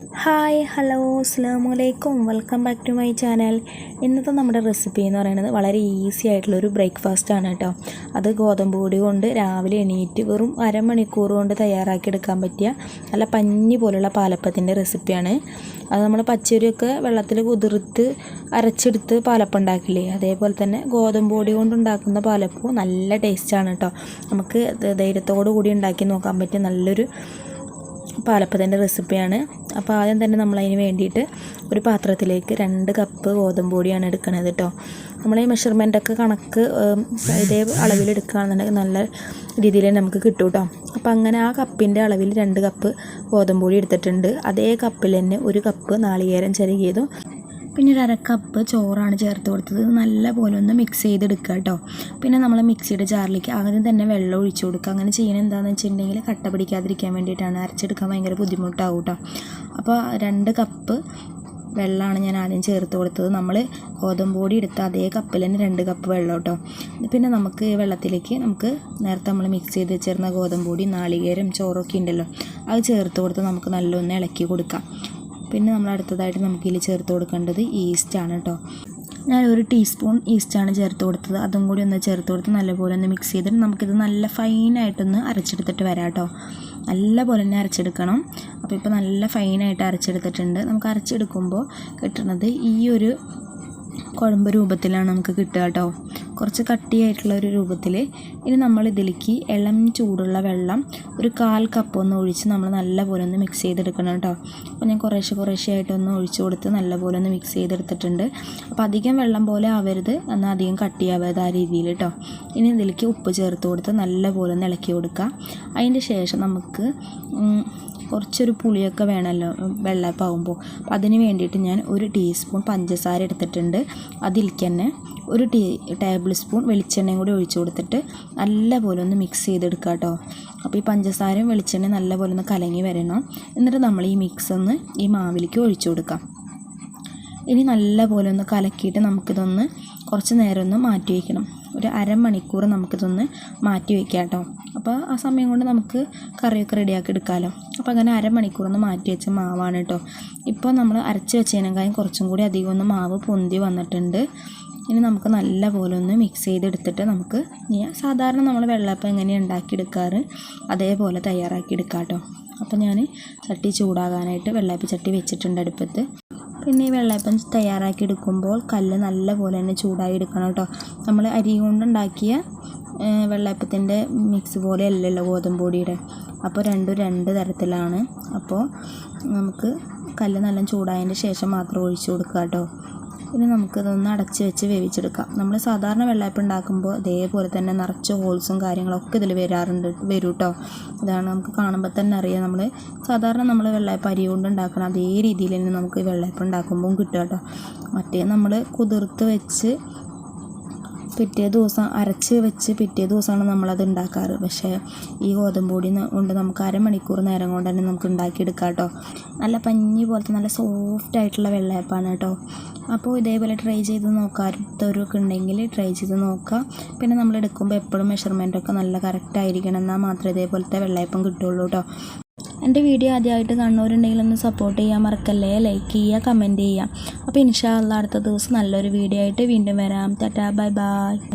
Hi hello അസ്സാം വലൈക്കും welcome back to my channel ഇന്നത്തെ നമ്മുടെ റെസിപ്പി എന്ന് പറയുന്നത് വളരെ ഈസി ആയിട്ടുള്ള ഒരു ബ്രേക്ക്ഫാസ്റ്റ് ആണ് കേട്ടോ. അത് ഗോതമ്പ് പൊടി കൊണ്ട് രാവിലെ എണീറ്റ് വെറും അരമണിക്കൂർ കൊണ്ട് തയ്യാറാക്കിയെടുക്കാൻ പറ്റിയ നല്ല പഞ്ഞി പോലുള്ള പാലപ്പത്തിന്റെ റെസിപ്പിയാണ് അത് നമ്മൾ പച്ചരിയൊക്കെ വെള്ളത്തിൽ കുതിർത്ത് അരച്ചെടുത്ത് പാലപ്പം ഉണ്ടാക്കില്ലേ? അതേപോലെ തന്നെ ഗോതമ്പ് പൊടി കൊണ്ടുണ്ടാക്കുന്ന പാലപ്പവും നല്ല ടേസ്റ്റാണ് കേട്ടോ. നമുക്ക് ധൈര്യത്തോടു കൂടി ഉണ്ടാക്കി നോക്കാൻ പറ്റിയ നല്ലൊരു പാലപ്പത്തിന്റെ റെസിപ്പിയാണ്. അപ്പോൾ ആദ്യം തന്നെ നമ്മൾ അതിന് വേണ്ടിയിട്ട് ഒരു പാത്രത്തിലേക്ക് രണ്ട് കപ്പ് ഗോതമ്പ് പൊടിയാണ് എടുക്കണത് കേട്ടോ നമ്മൾ ഈ മെഷർമെന്റൊക്കെ കണക്ക് ഇതേ അളവിൽ എടുക്കുകയാണെന്നുണ്ടെങ്കിൽ നല്ല രീതിയിൽ നമുക്ക് കിട്ടും കേട്ടോ അപ്പോൾ അങ്ങനെ ആ കപ്പിന്റെ അളവിൽ രണ്ട് കപ്പ് ഗോതമ്പ് പൊടി എടുത്തിട്ടുണ്ട്. അതേ കപ്പിൽ തന്നെ ഒരു കപ്പ് നാളികേരം ചിരകിയതും പിന്നെ ഒരു അര കപ്പ് ചോറാണ് ചേർത്ത് കൊടുത്തത്. നല്ല പോലെ ഒന്ന് മിക്സ് ചെയ്തെടുക്കുക കേട്ടോ. പിന്നെ നമ്മൾ മിക്സിയുടെ ജാറിലേക്ക് ആദ്യം തന്നെ വെള്ളം ഒഴിച്ചു കൊടുക്കുക. അങ്ങനെ ചെയ്യണം എന്താണെന്ന് വെച്ചിട്ടുണ്ടെങ്കിൽ കട്ട പിടിക്കാതിരിക്കാൻ വേണ്ടിയിട്ടാണ്. അരച്ചെടുക്കാൻ ഭയങ്കര ബുദ്ധിമുട്ടാവും കേട്ടോ. അപ്പോൾ രണ്ട് കപ്പ് വെള്ളമാണ് ഞാൻ ആദ്യം ചേർത്ത് കൊടുത്തത്. നമ്മൾ ഗോതമ്പ് പൊടി എടുത്ത അതേ കപ്പിൽ തന്നെ രണ്ട് കപ്പ് വെള്ളം കേട്ടോ. പിന്നെ നമുക്ക് ഈ വെള്ളത്തിലേക്ക് നമുക്ക് നേരത്തെ നമ്മൾ മിക്സ് ചെയ്ത് വെച്ചിരുന്ന ഗോതമ്പ് പൊടി നാളികേരം ചോറൊക്കെ ഉണ്ടല്ലോ അത് ചേർത്ത് കൊടുത്ത് നമുക്ക് നല്ലൊന്ന് ഇളക്കി കൊടുക്കാം. പിന്നെ നമ്മൾ അടുത്തതായിട്ട് നമുക്കിതിൽ ചേർത്ത് കൊടുക്കേണ്ടത് ഈസ്റ്റാണ് കേട്ടോ ഞാൻ ഒരു ടീസ്പൂൺ ഈസ്റ്റാണ് ചേർത്ത് കൊടുത്തത്. അതും കൂടി ഒന്ന് ചേർത്ത് കൊടുത്ത് നല്ലപോലെ ഒന്ന് മിക്സ് ചെയ്തിട്ട് നമുക്കിത് നല്ല ഫൈനായിട്ടൊന്ന് അരച്ചെടുത്തിട്ട് വരാം കേട്ടോ നല്ലപോലെ തന്നെ അരച്ചെടുക്കണം. അപ്പോൾ ഇപ്പോൾ നല്ല ഫൈനായിട്ട് അരച്ചെടുത്തിട്ടുണ്ട്. നമുക്ക് അരച്ചെടുക്കുമ്പോൾ കിട്ടുന്നത് ഈ ഒരു കുഴമ്പ് രൂപത്തിലാണ് നമുക്ക് കിട്ടുക കേട്ടോ കുറച്ച് കട്ടിയായിട്ടുള്ള ഒരു രൂപത്തിൽ ഇനി നമ്മൾ ഇതിലേക്ക് ഇളം ചൂടുള്ള വെള്ളം ഒരു കാൽ കപ്പ് ഒന്ന് ഒഴിച്ച് നമ്മൾ നല്ലപോലെ ഒന്ന് മിക്സ് ചെയ്തെടുക്കണം കേട്ടോ അപ്പോൾ ഞാൻ കുറേശ്ശെ കുറേശ്ശെ ആയിട്ടൊന്ന് ഒഴിച്ച് കൊടുത്ത് നല്ലപോലെ ഒന്ന് മിക്സ് ചെയ്തെടുത്തിട്ടുണ്ട്. അപ്പോൾ അധികം വെള്ളം പോലെ ആവരുത് എന്നാൽ അധികം കട്ടിയാവരുത് ആ രീതിയിൽ കേട്ടോ ഇനി ഇതിലേക്ക് ഉപ്പ് ചേർത്ത് കൊടുത്ത് നല്ലപോലെ ഒന്ന് ഇളക്കി കൊടുക്കുക അതിന്റെ ശേഷം നമുക്ക് കുറച്ചൊരു പുളിയൊക്കെ വേണമല്ലോ വെള്ളപ്പാകുമ്പോൾ അപ്പോൾ അതിന് വേണ്ടിയിട്ട് ഞാൻ ഒരു ടീസ്പൂൺ പഞ്ചസാര എടുത്തിട്ടുണ്ട്. അതിലേക്ക് തന്നെ ഒരു ടീ ടേബിൾ സ്പൂൺ വെളിച്ചെണ്ണയും കൂടി ഒഴിച്ചു കൊടുത്തിട്ട് നല്ലപോലെ ഒന്ന് മിക്സ് ചെയ്തെടുക്കുക കേട്ടോ. അപ്പോൾ ഈ പഞ്ചസാരയും വെളിച്ചെണ്ണയും നല്ലപോലെ ഒന്ന് കലങ്ങി വരണം. എന്നിട്ട് നമ്മൾ ഈ മിക്സ് ഒന്ന് ഈ മാവിലേക്ക് ഒഴിച്ചു കൊടുക്കാം. ഇനി നല്ലപോലെ ഒന്ന് കലക്കിയിട്ട് നമുക്കിതൊന്ന് കുറച്ച് നേരം ഒന്ന് മാറ്റി വയ്ക്കണം. ഒരു അരമണിക്കൂർ നമുക്കിതൊന്ന് മാറ്റി വയ്ക്കാം കേട്ടോ. അപ്പോൾ ആ സമയം കൊണ്ട് നമുക്ക് കറിയൊക്കെ റെഡിയാക്കി എടുക്കാമല്ലോ അപ്പോൾ അങ്ങനെ അരമണിക്കൂർ ഒന്ന് മാറ്റി വെച്ച മാവാണ് കേട്ടോ. ഇപ്പോൾ നമ്മൾ അരച്ച് വെച്ചതിനേക്കാളും കുറച്ചും കൂടി അധികം ഒന്ന് മാവ് പൊന്തി വന്നിട്ടുണ്ട്. ഇനി നമുക്ക് നല്ല പോലെ ഒന്ന് മിക്സ് ചെയ്തെടുത്തിട്ട് നമുക്ക് സാധാരണ നമ്മൾ വെള്ളപ്പം എങ്ങനെയാണ് ഉണ്ടാക്കിയെടുക്കാറ് അതേപോലെ തയ്യാറാക്കി എടുക്കാം കേട്ടോ. അപ്പോൾ ഞാൻ ചട്ടി ചൂടാകാനായിട്ട് വെള്ളാപ്പി ചട്ടി വെച്ചിട്ടുണ്ട് അടുപ്പത്ത്. പിന്നെ ഈ വെള്ളയപ്പം തയ്യാറാക്കി എടുക്കുമ്പോൾ കല്ല് നല്ല പോലെ തന്നെ ചൂടായി എടുക്കണം കേട്ടോ. നമ്മൾ അരി കൊണ്ടുണ്ടാക്കിയ വെള്ളയപ്പത്തിന്റെ മിക്സ് പോലെ അല്ലല്ലോ ഗോതമ്പ് പൊടിയുടെ അപ്പോൾ രണ്ടും രണ്ട് തരത്തിലാണ്. അപ്പോൾ നമുക്ക് കല്ല് നല്ല ചൂടായതിന്റെ ശേഷം മാത്രം ഒഴിച്ചു കൊടുക്കുക കേട്ടോ. ഇനി നമുക്കിതൊന്ന് അടച്ച് വെച്ച് വേവിച്ചെടുക്കാം. നമ്മൾ സാധാരണ വെള്ളയപ്പം ഉണ്ടാക്കുമ്പോൾ അതേപോലെ തന്നെ നിറച്ച് ഹോൾസും കാര്യങ്ങളൊക്കെ ഇതിൽ വരാറുണ്ട് വരും കേട്ടോ ഇതാണ് നമുക്ക് കാണുമ്പോൾ തന്നെ അറിയാം നമ്മൾ സാധാരണ നമ്മൾ വെള്ളയപ്പം അരി കൊണ്ട് ഉണ്ടാക്കണം അതേ രീതിയിൽ തന്നെ നമുക്ക് വെള്ളയപ്പം ഉണ്ടാക്കുമ്പോൾ കിട്ടും കേട്ടോ മറ്റേ നമ്മൾ കുതിർത്ത് വെച്ച് പിറ്റേ ദിവസം അരച്ച് വെച്ച് പിറ്റേ ദിവസമാണ് നമ്മളത് ഉണ്ടാക്കാറ്. പക്ഷേ ഈ ഗോതമ്പ് പൊടി കൊണ്ട് നമുക്ക് അരമണിക്കൂർ നേരം കൊണ്ട് തന്നെ നമുക്ക് ഉണ്ടാക്കിയെടുക്കാം കേട്ടോ നല്ല പഞ്ഞി പോലത്തെ നല്ല സോഫ്റ്റ് ആയിട്ടുള്ള വെള്ളയപ്പാണ് കേട്ടോ. അപ്പോൾ ഇതേപോലെ ട്രൈ ചെയ്ത് നോക്കാത്തവരൊക്കെ ഉണ്ടെങ്കിൽ ട്രൈ ചെയ്ത് നോക്കുക. പിന്നെ നമ്മൾ എടുക്കുമ്പോൾ എപ്പോഴും മെഷർമെന്റൊക്കെ നല്ല കറക്റ്റ് ആയിരിക്കണം. എന്നാൽ മാത്രമേ ഇതേപോലത്തെ വെള്ളയപ്പം കിട്ടുള്ളൂ കേട്ടോ. എന്റെ വീഡിയോ ആദ്യമായിട്ട് കാണുന്നവരുണ്ടെങ്കിൽ ഒന്ന് സപ്പോർട്ട് ചെയ്യാൻ മറക്കല്ലേ? ലൈക്ക് ചെയ്യുക കമന്റ് ചെയ്യുക. അപ്പോൾ ഇൻഷാ അടുത്ത ദിവസം നല്ലൊരു വീഡിയോ ആയിട്ട് വീണ്ടും വരാം. Tata bye bye